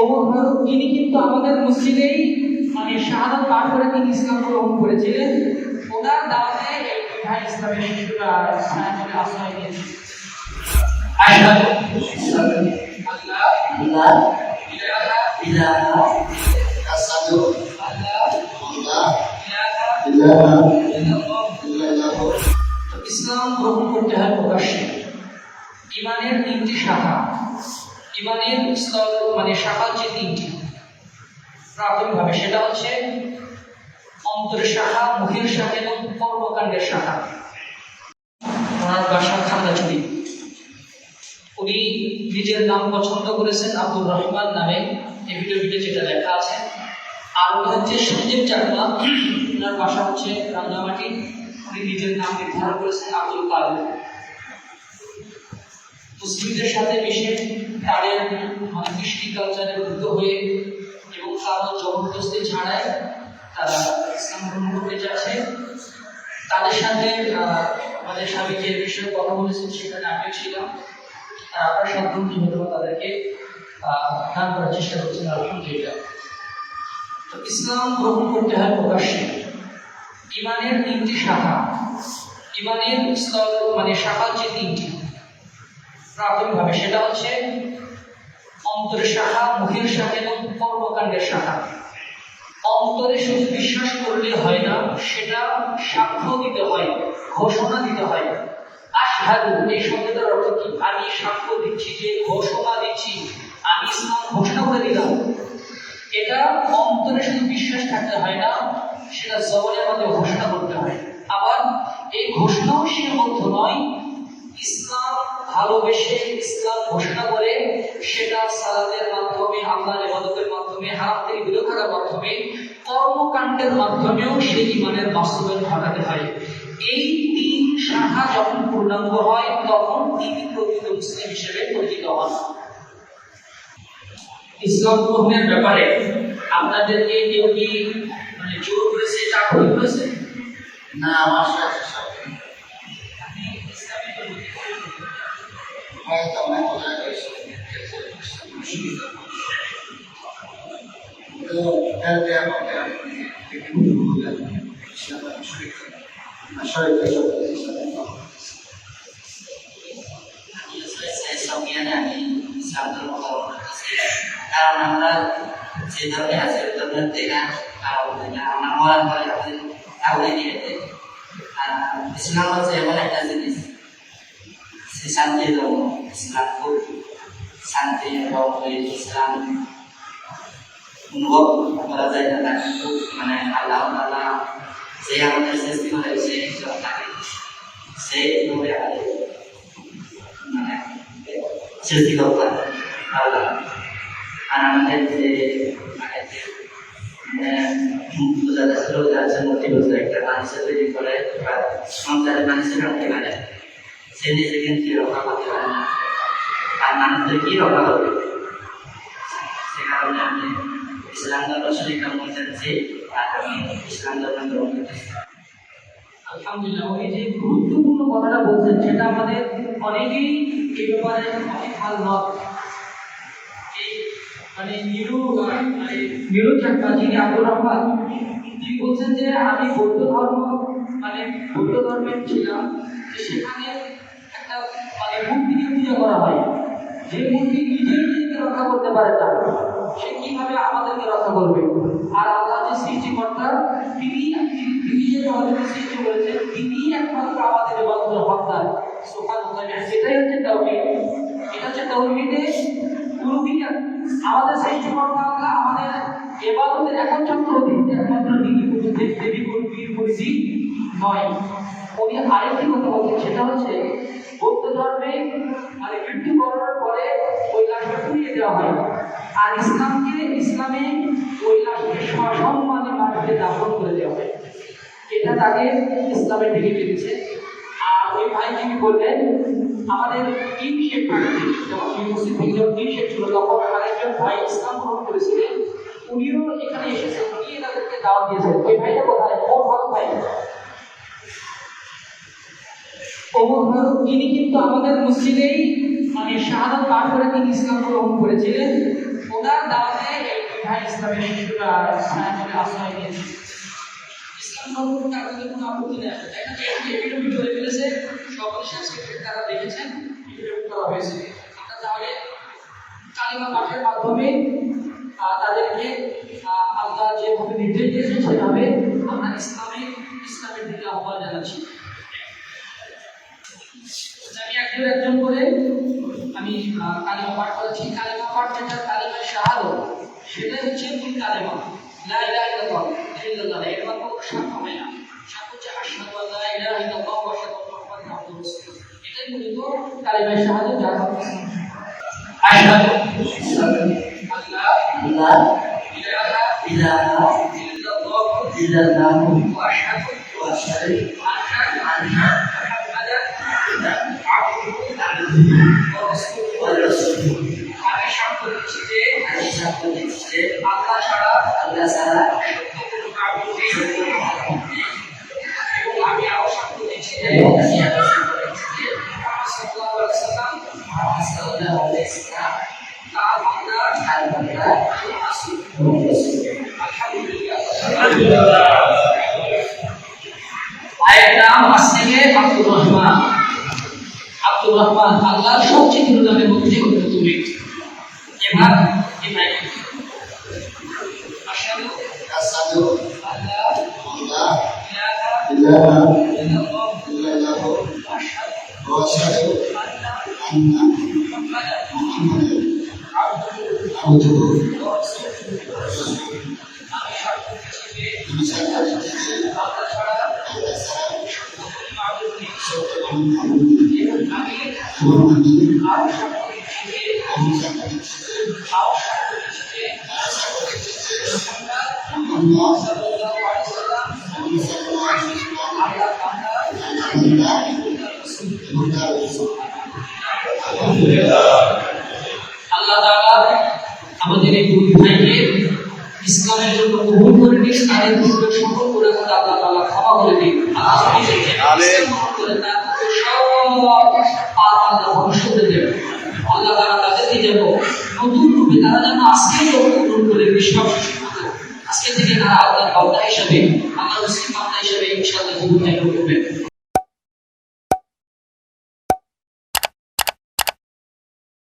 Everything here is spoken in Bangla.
ওমর ফারুক ইনি কিন্তু আমাদের মসজিদেই মানে শাহাদাত পাঠ করে তিনি ইসলাম গ্রহণ করেছিলেন। ওনার দাওয়াতে এই ভাই ইসলামের শিশুরা আশ্রয় নিয়েছে। ইসলাম গ্রহণ করতে হয় প্রকাশ্যে। ইমানের তিনটি শাখা। ইমানের স্তর মানে শাখা হচ্ছে তিনটি প্রাথমিকভাবে, সেটা হচ্ছে অন্তরের শাখা, মুখের শাখা এবং কর্মকাণ্ডের শাখা। ওনার বাসা খান্দাছড়ি উনি নিজের নাম পছন্দ করেছেন আব্দুর রহমান নামে। এই ভিডিওটিতে যেটা লেখা আছে, আর হচ্ছে সঞ্জীব চাকমা। ওনার বাসা হচ্ছে রাঙ্গামাটি। উনি নিজের নাম নির্ধারণ করেছেন আব্দুল কাদের। মুসলিমদের সাথে মিশে তাদের কৃষ্টি কালচারে মুগ্ধ হয়ে এবং কারও জবরদস্তি ছাড়াই তারা ইসলাম গ্রহণ করতে যাচ্ছে। তাদের সাথে আমাদের স্বামী যে বিষয়ে কথা বলেছেন সেখানে আমিও ছিলাম। আপনার সাধারণ হয়তো তাদেরকে দান করার চেষ্টা করছেন আলহামদুলিল্লাহ। তো ইসলাম গ্রহণ করতে হয় প্রকাশ্যে। ইমানের তিনটি শাখা। ইমানের স্তর মানে শাখা হচ্ছে তিনটি। প্রাথমিকভাবে সেটা হচ্ছে অন্তরের শাখা, মুখের শাখা এবং কর্মকাণ্ডের শাখা। অন্তরে শুধু বিশ্বাস করলে হয় না, সেটা সাক্ষ্য দিতে হয়, ঘোষণা দিতে হয়। আশহাদু, এই শব্দটার অর্থ কি? আমি সাক্ষ্য দিচ্ছি যে, ঘোষণা দিচ্ছি, আমি ইসলাম ঘোষণা করে দিলাম। এটা অন্তরে শুধু বিশ্বাস থাকতে হয় না, সেটা জবনের মধ্যে ঘোষণা করতে হয়। আবার এই ঘোষণাও সীমাবদ্ধ নয় ইসলাম ভালোবেসে ইসলাম ঘোষণা করে সেটা সালাতের মাধ্যমে, আল্লাহর ইবাদতের মাধ্যমে হারাম থেকে বিরত থাকার মাধ্যমে, কর্মকাণ্ডের মাধ্যমেও সেই ইমানের বাস্তবায়ন ঘটাতে হয়। এই তিন শাখা যখন পূর্ণাঙ্গ হয়, তখন তিনি প্রকৃত মুসলিম হিসেবে পরিচিত হন। ইসলাম গ্রহণের ব্যাপারে আপনাদেরকে কেউ কি মানে জোর করেছে চাকরি করেছে? না, আমার সাথে কারণ আমরা যে ধর্মে আছি ওই ধর্মের দেখা আমরা মরার পরে আমাদের আগুনে নিয়ে দেয় জিনিস সে শান্তি ধর্ম খুব শান্তি এবং ওই ইসলাম অনুভব করা যায় না তাকে মানে আল্লাহ তাআলা যে আমাদের সৃষ্টি করে সে একজন তাকে সে আমাদের মানে সৃষ্টিকর্তা আল্লাহ আর আমাদের যে মানে যে ছিল রাখতে পারে সে নিজে কিন্তু রক্ষা করতে আর কি রক্ষা করবে সে কারণে আমি ইসলাম ধর্ম মনে যাচ্ছি আর আমি ইসলাম ধর্ম আলহামদুলিল্লাহ, এই যে গুরুত্বপূর্ণ কথাটা বলছেন, সেটা আমাদের অনেকেই এই ব্যাপারে অনেক এই মানে নিরু মানে নিরু চাকমা যিনি আব্দুর রহমান, তিনি বলছেন যে আমি বৌদ্ধ ধর্ম মানে বৌদ্ধ ধর্মের ছিলাম সেখানে একটা মানে মূর্তিকে পূজা করা হয়। যে মূর্তি নিজেই নিজেকে রক্ষা করতে পারে না, সে কীভাবে আমাদেরকে রক্ষা করবে? আর আল্লাহ যে সৃষ্টিকর্তা তিনি তিনি যে আমাদেরকে সৃষ্টি করেছেন তিনি একমাত্র আমাদের এবাদতের হকদার। সুবহানাল্লাহ, সেটাই হচ্ছে তাওহীদ। এটা হচ্ছে তাওহীদে উলুহিয়াত আমাদের সৃষ্টিকর্তা আল্লাহ আমাদের এবাদতের একচ্ছত্র অধীনে একমাত্র তিনি কোনো দেব দেবী কোনো পীর মুর্শিদ নয়। উনি আরেকটি কথা বলছেন, সেটা হচ্ছে বৌদ্ধ ধর্মে মানে মৃত্যু করার দেওয়া হয়। আর ইসলামকে, ইসলামে সসম্মানে দাফন করে দেওয়া হয়। এটা তাকে আর ওই ভাই বললেন, আমাদের তিন ইউনিভার্সিটি তিন ছিল, তখন আরেকজন ভাই ইসলাম গ্রহণ করেছিলেন। উনিও এখানে এসেছেন। উনি তাদেরকে দাওয়াত দিয়েছেন। ওই ভাইটা কোথায়? ওর ভালো ভাই। ফারুক, ইনি কিন্তু আমাদের মসজিদেই মানে শাহাদাত পাঠ করে তিনি ইসলাম গ্রহণ করেছিলেন। ওনার দাওয়াতে ভাই ইসলামের আহ, আশ্রয় নিয়েছে। ইসলাম সম্পর্কে আপনাদের কোনো আপত্তি নেই ফেলেছে সকল সাংস্কৃতিক তারা দেখেছেন করা হয়েছে। তাহলে কালিমা পাঠের মাধ্যমে তাদেরকে আল্লাহ যেভাবে নির্দেশ দিয়েছেন সেভাবে আমরা ইসলামে ইসলামের দিকে আহ্বান জানাচ্ছি। আমি একজন একজন করে আমি কালিমা পাঠ করেছি কালিমা পাঠ যেটা কালিমা শাহাদত। সেটা হচ্ছে মূল কালিমা লা ইলাহা ইল্লাল্লাহ ইল্লাল্লাহ, এর মানে সাক্ষ্য হয় না। সাক্ষ্য হচ্ছে আশহাদু আল্লা ইলাহা ইল্লাল্লাহ ওয়া আশহাদু মুহাম্মাদান আবদুহু এটাই মূলত কালিমা শাহাদত যার মাধ্যমে আশহাদু আল্লাহ ইলাহা ইল্লাল্লাহ ইল্লাল্লাহ ওয়া আশহাদু ওয়া আশহাদু আন্না আন্না রাসূলুহু ওয়া রাসূলুহু। আমি সাক্ষ্য দিচ্ছি যে আমি ভাইয়ের নাম আসলে আব্দুর রহমান আব্দুর রহমান আল্লাহর সবচেয়ে প্রিয় নামের মধ্যে হলো তুমি এবার ইব্রাহিম। আশহাদু আসাদু আল্লাহ আল্লাহ ইলাহা ইল্লাল্লাহ ইল্লাল্লাহ আশহাদু ওয়া আশহাদু আন্না মুহাম্মাদান আবদুহু ওয়া রাসূলুহু আমি দিচ্ছি যে আমি দিচ্ছি যে আল্লাহ ছাড়া আল্লাহ ছাড়া সত্য কোনো মাবুদ নেই। সত্য কোনো মাবুদ নেই। আল্লাহ তাআলা আমাদের এই দুই ভাইকে ইসলামের জন্য কবুল করে নিন তাদের সকল করে আল্লাহ তাআলা ক্ষমা করে দিন। আল্লাহ নিজেকে তার সব পাপ আল্লাহ আল্লাহ তাআলা তাদেরকে নতুন তারা যেন আজকে গ্রহণ করে বিশ্বাস আজকে থেকে তারা আল্লাহর বান্দা হিসাবে আল্লাহ মুসলিম বান্দা হিসাবে ইনশাআল্লাহ যাপন